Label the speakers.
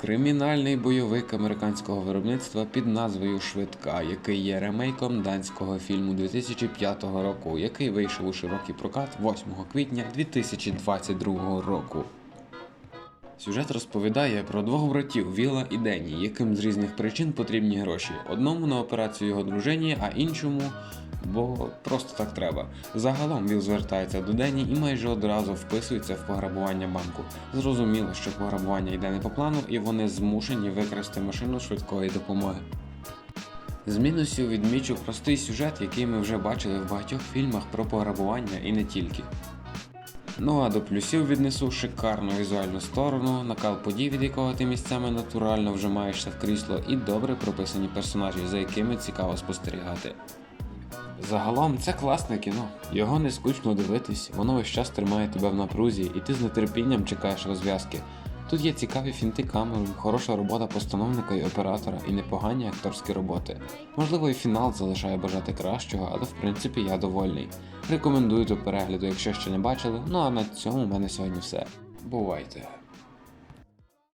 Speaker 1: Кримінальний бойовик американського виробництва під назвою Швидка, який є ремейком данського фільму 2005 року, який вийшов у широкий прокат 8 квітня 2022 року. Сюжет розповідає про двох братів Віла і Дені, яким з різних причин потрібні гроші. Одному на операцію його дружині, а іншому, бо просто так треба. Загалом Віл звертається до Дені і майже одразу вписується в пограбування банку. Зрозуміло, що пограбування йде не по плану, і вони змушені викрасти машину швидкої допомоги. З мінусів відмічу простий сюжет, який ми вже бачили в багатьох фільмах про пограбування і не тільки. Ну а до плюсів віднесу шикарну візуальну сторону, накал подій, від якого ти місцями натурально вжимаєшся в крісло, і добре прописані персонажі, за якими цікаво спостерігати. Загалом це класне кіно. Його не скучно дивитись, воно весь час тримає тебе в напрузі, і ти з нетерпінням чекаєш розв'язки. Тут є цікаві фінти камерою, хороша робота постановника і оператора, і непогані акторські роботи. Можливо, і фінал залишає бажати кращого, але в принципі я довольний. Рекомендую до перегляду, якщо ще не бачили. Ну а на цьому в мене сьогодні все. Бувайте!